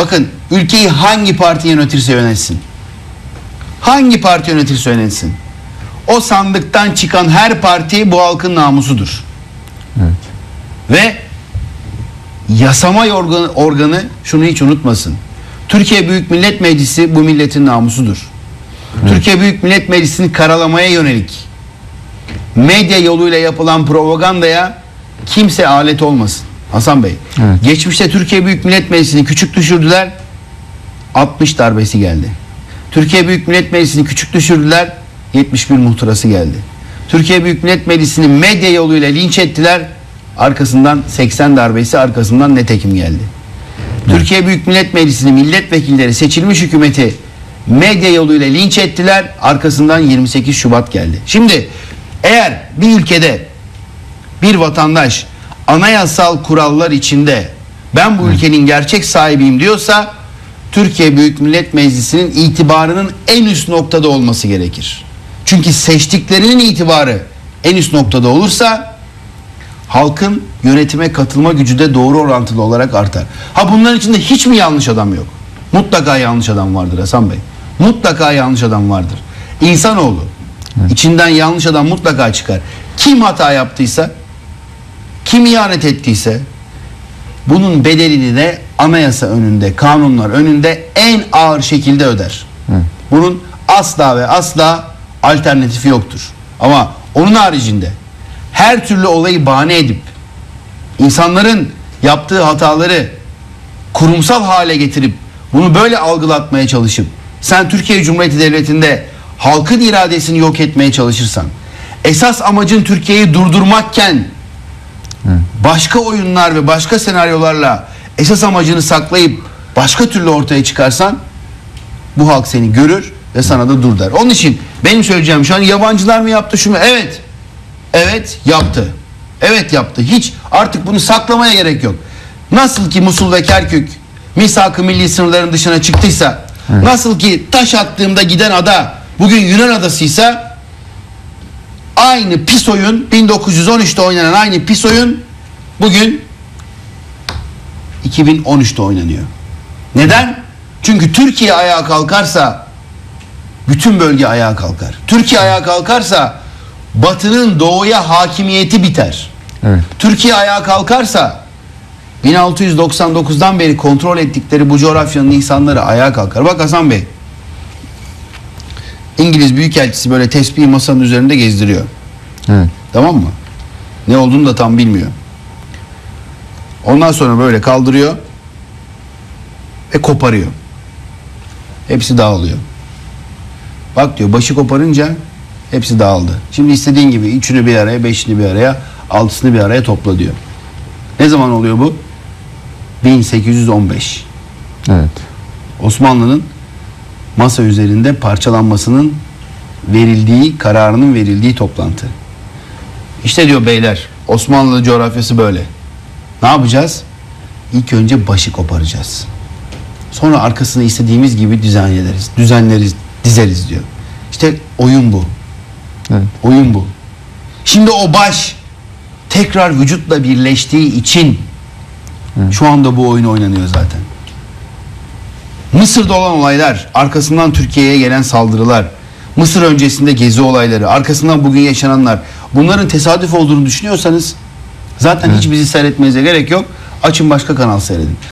Bakın ülkeyi hangi parti yönetirse yönetsin. Hangi parti yönetirse yönetsin. O sandıktan çıkan her parti bu halkın namusudur. Evet. Ve yasama organı, organı şunu hiç unutmasın. Türkiye Büyük Millet Meclisi bu milletin namusudur. Türkiye Büyük Millet Meclisi'ni karalamaya yönelik medya yoluyla yapılan propagandaya kimse alet olmasın. Hasan Bey. Evet. Geçmişte Türkiye Büyük Millet Meclisi'ni küçük düşürdüler. 60 darbesi geldi. Türkiye Büyük Millet Meclisi'ni küçük düşürdüler. 71 muhtırası geldi. Türkiye Büyük Millet Meclisi'ni medya yoluyla linç ettiler. Arkasından 80 darbesi arkasından netekim geldi. Türkiye Büyük Millet Meclisi'ni milletvekilleri seçilmiş hükümeti medya yoluyla linç ettiler. Arkasından 28 Şubat geldi. Şimdi eğer bir ülkede bir vatandaş anayasal kurallar içinde ben bu ülkenin gerçek sahibiyim diyorsa Türkiye Büyük Millet Meclisi'nin itibarının en üst noktada olması gerekir. Çünkü seçtiklerinin itibarı en üst noktada olursa halkın yönetime katılma gücü de doğru orantılı olarak artar. Ha bunların içinde hiç mi yanlış adam yok? Mutlaka yanlış adam vardır Hasan Bey. Mutlaka yanlış adam vardır. İnsanoğlu içinden yanlış adam mutlaka çıkar. Kim hata yaptıysa, kim ihanet ettiyse bunun bedelini de anayasa önünde, kanunlar önünde en ağır şekilde öder. Bunun asla ve asla alternatifi yoktur. Ama onun haricinde her türlü olayı bahane edip insanların yaptığı hataları kurumsal hale getirip bunu böyle algılatmaya çalışıp sen Türkiye Cumhuriyeti Devleti'nde halkın iradesini yok etmeye çalışırsan esas amacın Türkiye'yi durdurmakken başka oyunlar ve başka senaryolarla esas amacını saklayıp başka türlü ortaya çıkarsan bu halk seni görür ve sana da dur der. Onun için benim söyleyeceğim şu an yabancılar mı yaptı şu mu? Evet. Evet yaptı. Evet yaptı. Hiç artık bunu saklamaya gerek yok. Nasıl ki Musul ve Kerkük misak-ı milli sınırların dışına çıktıysa nasıl ki taş attığımda giden ada bugün Yunan adasıysa aynı pis oyun 1913'te oynanan aynı pis oyun bugün 2013'te oynanıyor. Neden? Çünkü Türkiye ayağa kalkarsa bütün bölge ayağa kalkar. Türkiye ayağa kalkarsa Batı'nın doğuya hakimiyeti biter. Evet. Türkiye ayağa kalkarsa 1699'dan beri kontrol ettikleri bu coğrafyanın insanları ayağa kalkar. Bak Hasan Bey. İngiliz Büyükelçisi böyle tespihi masanın üzerinde gezdiriyor. Evet. Tamam mı? Ne olduğunu da tam bilmiyor. Ondan sonra böyle kaldırıyor ve koparıyor. Hepsi dağılıyor. Bak diyor başı koparınca hepsi dağıldı. Şimdi istediğin gibi üçünü bir araya, beşini bir araya, altısını bir araya topla diyor. Ne zaman oluyor bu? 1815. Evet. Osmanlı'nın masa üzerinde parçalanmasının verildiği, kararının verildiği toplantı. İşte diyor beyler, Osmanlı coğrafyası böyle. Ne yapacağız? İlk önce başı koparacağız. Sonra arkasını istediğimiz gibi düzenleriz, düzenleriz, dizeriz diyor. İşte oyun bu. Evet. Oyun bu. Şimdi o baş tekrar vücutla birleştiği için şu anda bu oyun oynanıyor zaten. Mısır'da olan olaylar, arkasından Türkiye'ye gelen saldırılar, Mısır öncesinde gezi olayları, arkasından bugün yaşananlar. Bunların tesadüf olduğunu düşünüyorsanız zaten hiç bizi seyretmenize gerek yok. Açın başka kanal seyredin.